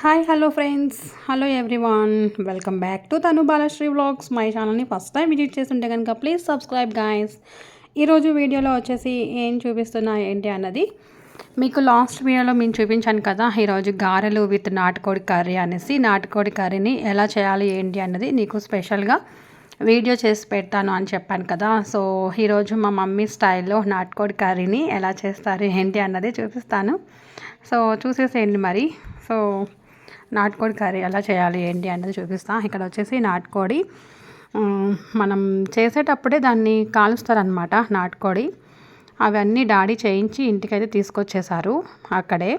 Hi hello friends. Hello everyone. Welcome back to Tanu Balasri vlogs. My ఛానల్ని first time visit చేస్తుంటే కనుక please subscribe guys. ఈరోజు వీడియోలో వచ్చేసి ఏం చూపిస్తున్నా ఏంటి అన్నది మీకు లాస్ట్ వీడియోలో మేము చూపించాను కదా ఈరోజు గారెలు విత్ నాటుకోడి కర్రీ అనేసి. నాటుకోడి కర్రీని ఎలా చేయాలి ఏంటి అన్నది నీకు స్పెషల్గా వీడియో చేసి పెడతాను అని చెప్పాను కదా. సో ఈరోజు మా మమ్మీ స్టైల్లో నాటుకోడి కర్రీని ఎలా చేస్తారు ఏంటి అన్నది చూపిస్తాను. సో చూసేసేయండి మరి. సో నాటుకోడి కర్రీ ఎలా చేయాలి ఏంటి అనేది చూపిస్తాను ఇక్కడ వచ్చేసి నాటుకోడి మనం చేసేటప్పుడే దాన్ని కాలుస్తారనమాట నాటుకోడి. అవన్నీ డాడీ చేయించి ఇంటికైతే తీసుకొచ్చేసారు అక్కడే.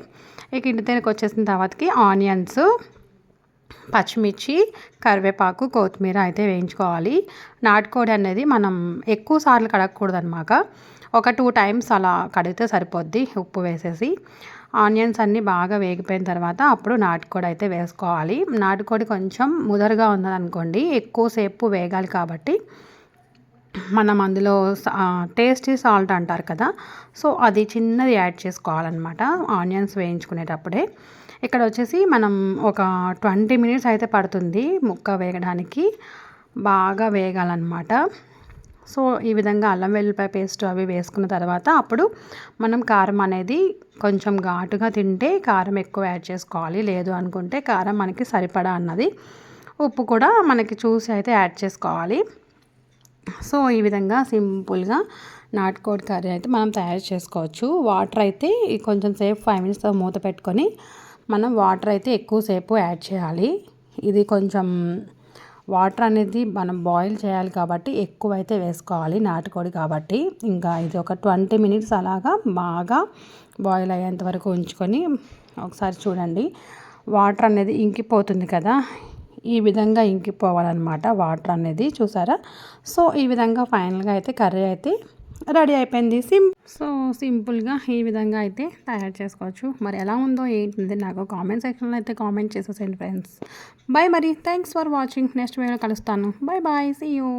ఇక ఇంటి దగ్గరికి వచ్చేసిన తర్వాతకి ఆనియన్స్ పచ్చిమిర్చి కరివేపాకు కొత్తిమీర అయితే వేయించుకోవాలి. నాటుకోడి అనేది మనం ఎక్కువ సార్లు కడగకూడదు అనమాట ఒక టూ టైమ్స్ అలా కడిగితే సరిపోద్ది ఉప్పు వేసేసి. ఆనియన్స్ అన్నీ బాగా వేగిపోయిన తర్వాత అప్పుడు నాటుకోడి అయితే వేసుకోవాలి. నాటుకోడి కొంచెం ముదరగా ఉన్నదనుకోండి ఎక్కువసేపు వేగాలి కాబట్టి మనం అందులో టేస్టీ సాల్ట్ అంటారు కదా. సో అది చిన్నది యాడ్ చేసుకోవాలన్నమాట. ఆనియన్స్ వేయించుకునేటప్పుడే. ఇక్కడ వచ్చేసి మనం ఒక ట్వంటీ మినిట్స్ అయితే పడుతుంది ముక్క వేగడానికి. బాగా వేగాలన్నమాట. సో ఈ విధంగా అల్లం వెల్లిపాయ పేస్ట్ అవి వేసుకున్న తర్వాత అప్పుడు మనం కారం అనేది కొంచెం ఘాటుగా తింటే కారం ఎక్కువ యాడ్ చేసుకోవాలి. లేదు అనుకుంటే కారం మనకి సరిపడా అన్నది. ఉప్పు కూడా మనకి చూసి అయితే యాడ్ చేసుకోవాలి. సో ఈ విధంగా సింపుల్గా నాటుకోడి కర్రీ అయితే మనం తయారు చేసుకోవచ్చు. వాటర్ అయితే కొంచెం సేపు ఫైవ్ మినిట్స్ మూత పెట్టుకొని మనం వాటర్ అయితే ఎక్కువసేపు యాడ్ చేయాలి. ఇది కొంచెం వాటర్ అనేది మనం బాయిల్ చేయాలి కాబట్టి ఎక్కువ అయితే వేసుకోవాలి నాటుకోడి కాబట్టి. ఇంకా ఇది ఒక ట్వంటీ మినిట్స్ అలాగా బాగా బాయిల్ అయ్యేంత వరకు ఉంచుకొని ఒకసారి చూడండి. వాటర్ అనేది ఇంకిపోతుంది కదా. ఈ విధంగా ఇంకిపోవాలన్నమాట వాటర్ అనేది చూసారా? సో ఈ విధంగా ఫైనల్గా అయితే కర్రీ అయితే రెడీ అయిపోయింది. సిం సో సింపుల్గా ఈ విధంగా అయితే తయారు చేసుకోవచ్చు. మరి ఎలా ఉందో ఏంటి నాకు కామెంట్ సెక్షన్లో అయితే కామెంట్ చేసేసేయండి ఫ్రెండ్స్. బాయ్ మరి. Thanks for watching. Next video కలుస్తాను. Bye bye see you.